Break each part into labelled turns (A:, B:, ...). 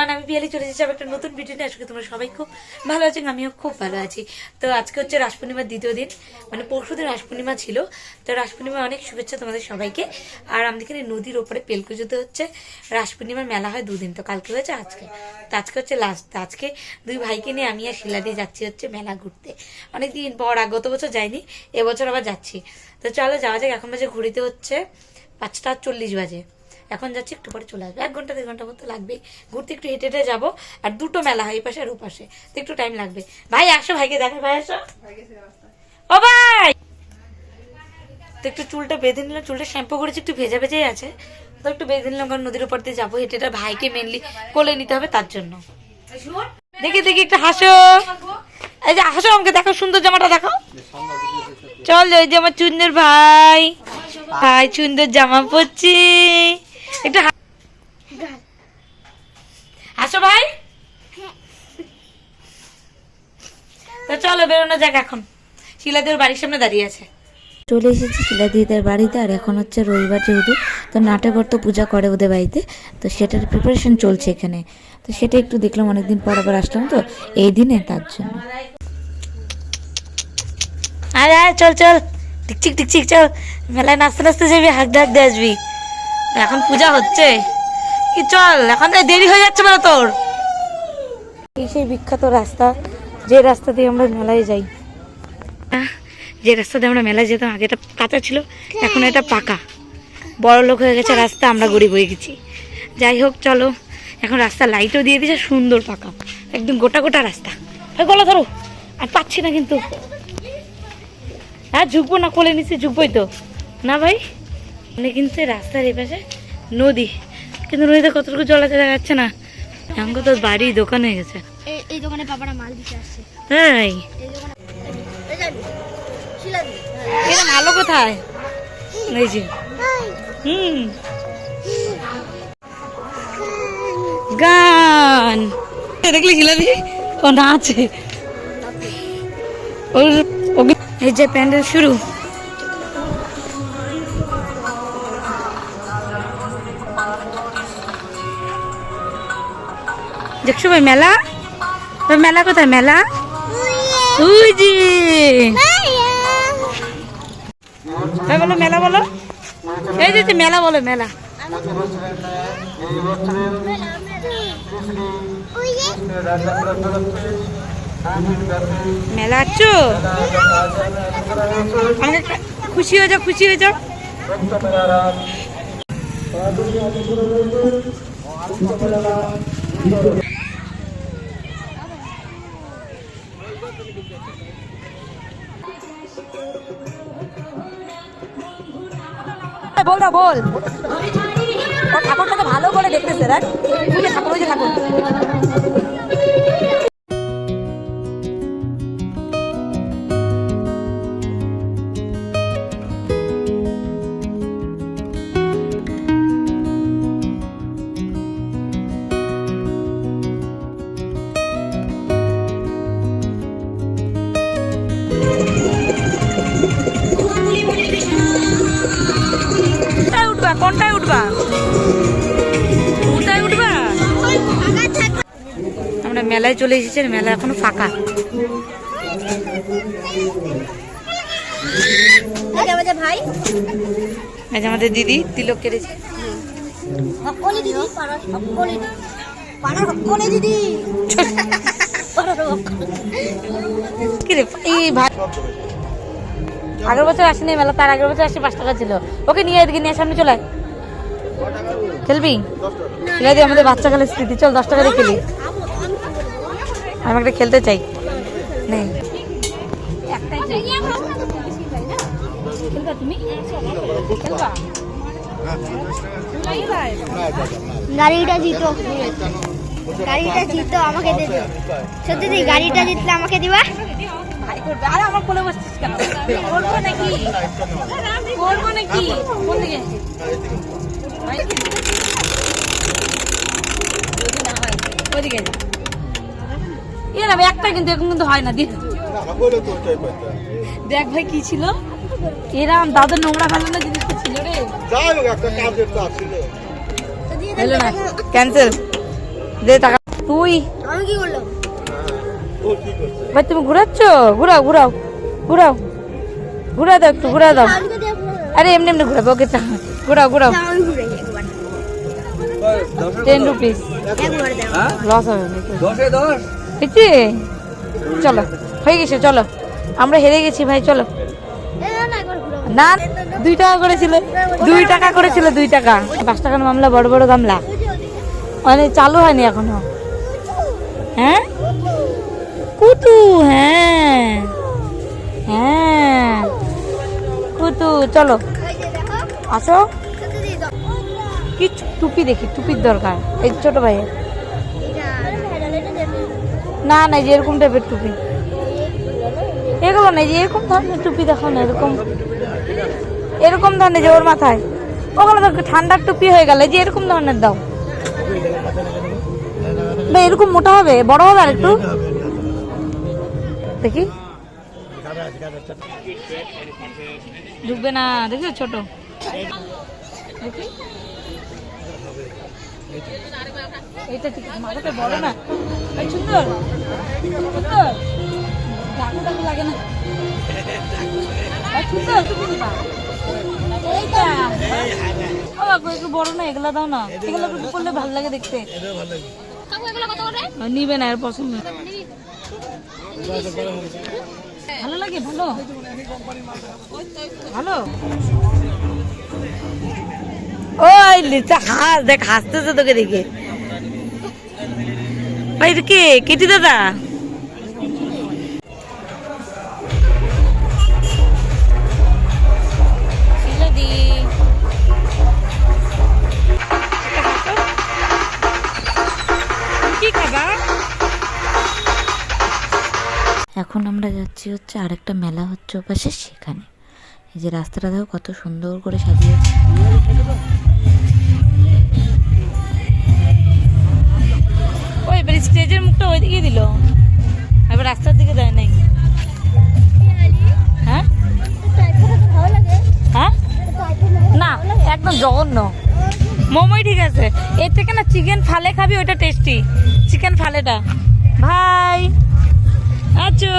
A: Everyone আমি পিয়ালি চলে আবার একটা নতুন ভিডিও নিয়ে আজকে তোমরা সবাই খুব ভালো আছেন আমিও খুব ভালো আছি। তো আজকে হচ্ছে রাস পূর্ণিমার দ্বিতীয় দিন মানে পরশু দিন রাস পূর্ণিমা ছিল, তো রাস পূর্ণিমা অনেক শুভেচ্ছা তোমাদের সবাইকে। আর আমাদের এখানে নদীর ওপরে পেলকুজোতে হচ্ছে রাস পূর্ণিমার মেলা হয় দুদিন, তো কালকে হয়েছে আজকে। তো আজকে হচ্ছে লাস্ট আজকে দুই ভাইকে নিয়ে আমি আর শিলা দিয়ে যাচ্ছি হচ্ছে মেলা ঘুরতে। অনেক দিন পর আর গত বছর যাইনি, এবছর আবার যাচ্ছি। তো চলো যাওয়া যাক, এখন বাজে ঘুরিতে হচ্ছে পাঁচটা চল্লিশ বাজে। এখন যাচ্ছি, একটু পরে চলে আসবে। এক ঘণ্টা, দেড় ঘণ্টা মতো লাগবে। ঘুরতে একটু হেঁটে হেঁটে যাব, আর দুটো মেলা হয়, এই পাশে আর ও পাশে। তো একটু টাইম লাগবে। ভাই, আসো, ভাইকে দেখো, ভাই, আসো। ও ভাই! তো একটু চুলটা বেঁধে নিলাম, চুলটা শ্যাম্পু করেছি, একটু ভেজা ভেজেই আছে। তো একটু বেঁধে নিলাম, কারণ নদীর উপর দিয়ে যাব। হেঁটে হেঁটে ভাইকে মেনলি কোলে নিতে হবে, তার জন্য। দেখি দেখি, একটু হাসো। এই যে, হাসো আমাকে, দেখো, সুন্দর জামাটা দেখো। চল ওই যে আমার চুন্দর ভাই। ভাই, সুন্দর জামা পরছি। একটু হাসো ভাই। তো চলো বেরোনো যাক এখন। শিলাদেওর বাড়ির সামনে দাঁড়িয়ে আছে।
B: চলে এসেছি শিলাদিদের বাড়িতে আর এখন হচ্ছে রবিবার যেহেতু তো নাটেবর তো পূজা করে ওদের বাড়িতে তো সেটার প্রিপারেশন চলছে এখানে। তো সেটা একটু দেখলাম অনেকদিন পর আবার আসলাম তো এই দিনে তার জন্য।
A: আরে আয় চল চল। টিকচিক টিকচিক চল। মেলায় নাচতে নাচতে যাবি হাঁক ডাক দিয়ে আসবি। এখন পূজা হচ্ছে। কি চল এখন দেরি হয়ে যাচ্ছে বলো তোর। এই সেই বিখ্যাত রাস্তা যে রাস্তা দিয়ে আমরা মেলায় যাই। যে রাস্তা দিয়ে আমরা মেলায় যেতাম আগে এটা কাঁচা ছিল এখন এটা পাকা। বড় লোক হয়ে গেছে রাস্তা আমরা গরিব হয়ে গেছি। যাই হোক চলো এখন রাস্তা লাইটও দিয়ে দিয়েছে সুন্দর পাকা। একদম গোটা গোটা রাস্তা। গলা ধরো আর পাচ্ছি না কিন্তু। হ্যাঁ ঝুঁকবো না কোলে নিচে ঝুঁকবোই তো। না ভাই? মানে কিন্তু রাস্তার এই পাশে নদী। কিন্তু নদীতে কতটুকু জল আছে দেখা যাচ্ছে না। এখন তো বাড়ি দোকান হয়ে গেছে।
C: এই- দোকানে বাবারা মাল দিতে আসছে।
A: তাই? কোথায়? এই যে। হুম। গান। দেখলি খিলাদি ও নাচে। ওর এই যে প্যান্ডেল শুরু। দেখছ ভাই মেলা? ভাই মেলা কোথায়? মেলা? যে ভাই বলো, মেলা বলো। এই যে মেলা বলো, মেলা। মেলা আছো? খুশি হয়ে যাও, খুশি হয়ে যাও। বল না বল। ঠাকুরটাকে ভালো করে দেখতেছে যে ঠাকুর ওই যে ঠাকুর। মেলায় চলে এসেছি আর মেলা এখনও ফাঁকা।
C: ভাই।
A: আমাদের দিদি তিলক কেটেছে। আগের বছর আসেনি মেলা তার আগের বছর আসে পাঁচ টাকা ছিল। ওকে নিয়ে এদিকে নিয়ে সামনে চলে। খেলবি? খেলে দিয়ে আমাদের বাচ্চাকালের স্মৃতি চল দশ টাকা দিয়ে খেলি। আমি একটা খেলতে চাই নেই
C: গাড়িটা জিতো গাড়িটা জিতো আমাকে দে দিও সত্যি দি গাড়িটা জিতলে আমাকে দিবা
A: আমার কোলে বসছিস কেন করব নাকি করব নাকি কোন দিকে ওইদিকে ইয়ে ভাই, একটা কিন্তু এরকম কিন্তু হয় না দিন দেখ ভাই কি ছিল? এরাম দাদা নোংরা ফেলানো জিনিসটা ছিল রে। হলো না ক্যান্সেল দে টাকা। তুই।
C: আমি কি করলাম?
A: ভাই তুমি ঘুরাচ্ছ? ঘুরাও ঘুরাও ঘুরাও। ঘুরা দাও একটু ঘুরা দাও। আরে এমনি এমনি ঘুরাবো ওকে ঘুরাও ঘুরাও। টেন রুপিস
C: দাও
A: লস হবে
D: দশে দশ।
A: বুঝছি চলো হয়ে গেছে চলো। আমরা হেরে গেছি ভাই চলো।
C: না,
A: দুই টাকা করেছিল দুই টাকা করেছিল দুই টাকা। পাঁচ টাকার মামলা বড় বড় গামলা। মানে চালু হয়নি এখনও। হ্যাঁ? কুতু হ্যাঁ। হ্যাঁ। কুতু চলো। আসো। কি টুপি দেখি টুপির দরকার। এই ছোট ভাইয়ের।
C: এটা, এটা।
A: না না যে এরকম টাইপের টুপি। এগুলো না যে এরকম ধরনের টুপি দেখো না, এরকম। এরকম ধরনের যে ওর মাথায়। ওগুলো তো ঠান্ডার টুপি হয়ে গেলে যে এরকম ধরনের দাও। ভাই এরকম মোটা হবে, বড় হবে আর একটু দেখি। ঢুকবে না দেখি ছোট? দেখি। এটা ঠিক মাথাটা বড় না। এই সুন্দর সুন্দর। ডাকু ডাকু লাগে না। একটু বড় না, এগুলা দাও না। এগুলো একটু ভালো লাগে দেখতে। নিবে না এর পছন্দ ভালো লাগে, ভালো? ভালো? ওই লিচা হাস দেখ হাসতেছে তোকে দেখে। ভাই এটা কে? কেটি দাদা?
B: এখন আমরা যাচ্ছি হচ্ছে আরেকটা মেলা হচ্ছে ওপাশে সেখানে। এই যে রাস্তাটা দেখো কত সুন্দর করে সাজিয়েছে।
A: জঘন্য মোমোই ঠিক আছে। এর থেকে না চিকেন ফালে খাবি ওটা টেস্টি চিকেন ফালেটা। ভাই। আচ্ছা।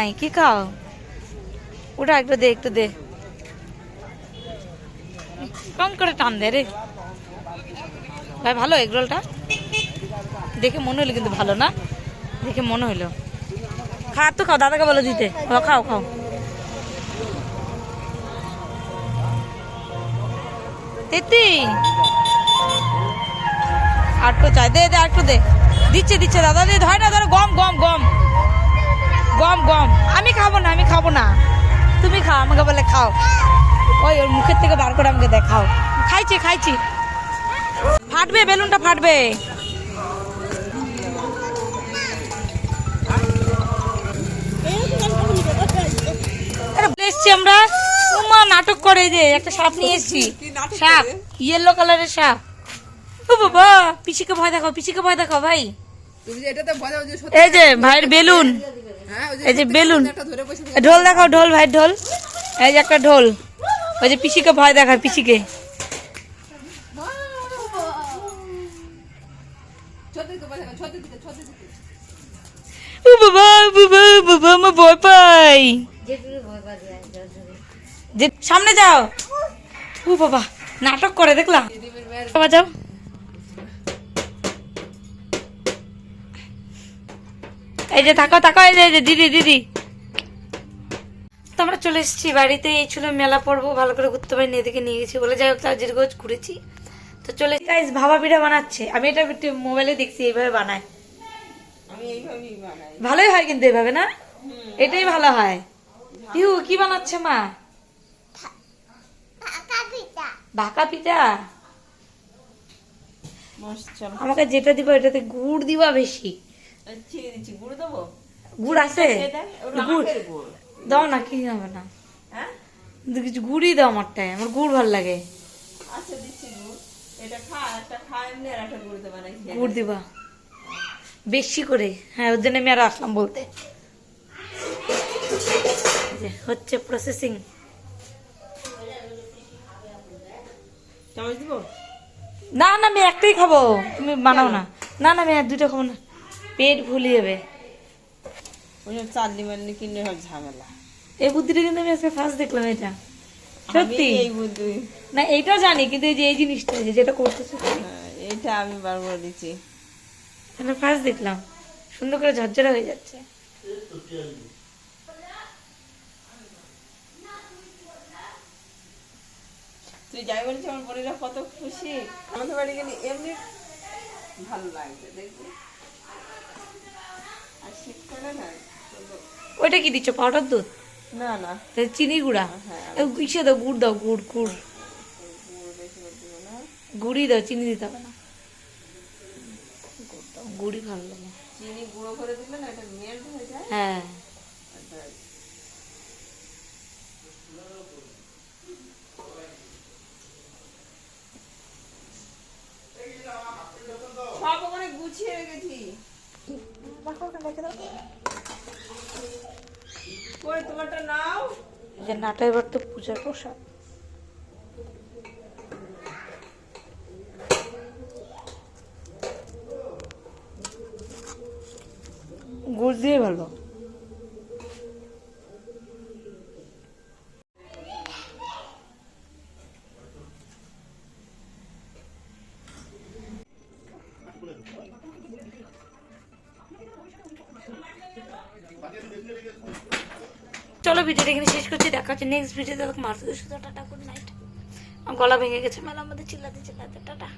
A: ভাই কি খাও? ওটা একটু দে একটু দে। কম করে টান দে রে। ভাই, ভালো এগ রোলটা? দেখে মনে হলো কিন্তু ভালো না? দেখে মনে হলো খা তো খাও, দাদাকে বলে দিতে। খাও খাও। তেতি। আটটু চাই, দে দে আটটু দে। দিচ্ছে দিচ্ছে, দাদা, দে, ধর না, ধর, গম গম গম। গম গম। আমি খাব না আমি খাব না। তুমি খাও আমাকে বলে খাও। ওই ওর মুখের থেকে বার করে আমাকে দেখাও। খাইছি খাইছি। ফাটবে বেলুনটা ফাটবে। এসছি আমরা। উমা নাটক করে যে একটা সাপ নিয়ে এসছি। সাপ ইয়েলো কালারের সাপ। ও বাবা পিসিকে ভয় দেখাও পিসিকে ভয় দেখাও ভাই। এই যে ভাইয়ের বেলুন। এই যে বেলুন। ঢোল দেখাও ঢোল ভাই ঢোল। এই যে একটা ঢোল। ওই যে পিসিকে ভয় দেখায় পিসিকে। ও বাবা বাবা বাবা আমার ভয় পাই যে সামনে যাও। ও বাবা নাটক করে দেখলাম। বাবা যাও। এই যে থাকো থাকো এই যে যে দিদি দিদি। তো আমরা চলে এসেছি বাড়িতে এই ছিল মেলা পর্ব ভালো করে ঘুরতে পারিনি এদিকে নিয়ে গেছি বলে। যাই হোক তাজির গোজ ঘুরেছি। তো চলে গাইস ভাবা পিঠা বানাচ্ছে। আমি এটা মোবাইলে দেখছি এইভাবে বানায়।
D: আমি এইভাবেই বানাই।
A: ভালোই হয় কিন্তু এইভাবে না? এটাই ভালো হয়। পিউ কি বানাচ্ছে মা? ভাকা পিঠা? আমাকে যেটা দিবা এটাতে গুড় দিবা বেশি।
D: দিচ্ছি গুঁড়ো দেবো?
A: গুড় আছে গুড়? দাও না কি হবে না।
D: হ্যাঁ?
A: কিছু গুড়ই দাও আমারটায় আমার গুড় ভালো লাগে।
D: আচ্ছা দিচ্ছি গুড়। এটা খা একটা খা এমনি আর একটা গুঁড়ো দেবো নাকি?
A: গুড় দিবা। বেশি করে। হ্যাঁ ওর জন্য আমি আর আসলাম বলতে। হচ্ছে প্রসেসিং না না আমি একটাই খাব। তুমি বানাও না। না না আমি আর দুটো খাব না। পেট ভুলে যাবে
D: ওই সব চাটনি কিনে সব ঝামেলা।
A: এই বুদ্ধিটা কিন্তু আমি আজকে ফার্স্ট দেখলাম এটা। সত্যি?
D: এই বুদ্ধি।
A: না এইটাও জানি কিন্তু এই যে এই জিনিসটা যে যেটা করতেছে
D: হ্যাঁ, এইটা আমি বার করে দিচ্ছি।
A: এটা ফার্স্ট দেখলাম। সুন্দর করে ঝরঝরা হয়ে যাচ্ছে।
D: তুই যাই বলিস আমার বোনেরা কত খুশি। আমাদের বাড়ি গেলে এমনি ভালো লাগবে দেখবি আর শীতকালে না
A: ওইটা কি দিচ্ছ? পাউডার দুধ?
D: না না।
A: চিনি গুঁড়া। এ, ইসে দাও গুড় দাও গুড় গুড়। গুড়ি দাও চিনি দিতে হবে না। গুড় ভালো লাগে।
D: চিনি গুঁড়ো করে দিলে না এটা মেল্ট হয়ে যায়?
A: হ্যাঁ।
D: সব ওখানে গুছিয়ে রেখেছি। কই
A: যে নাটা এবার তো পূজার প্রসাদ। গুড় দিয়ে ভালো। চলো ভিডিওটা এখানে শেষ করছি। দেখা হচ্ছে নেক্সট ভিডিওতে মারতে শুধু টাটা গুড নাইট গলা ভেঙে গেছে। মেলা আমাদের চিল্লাতে চিল্লাতে, টাটা।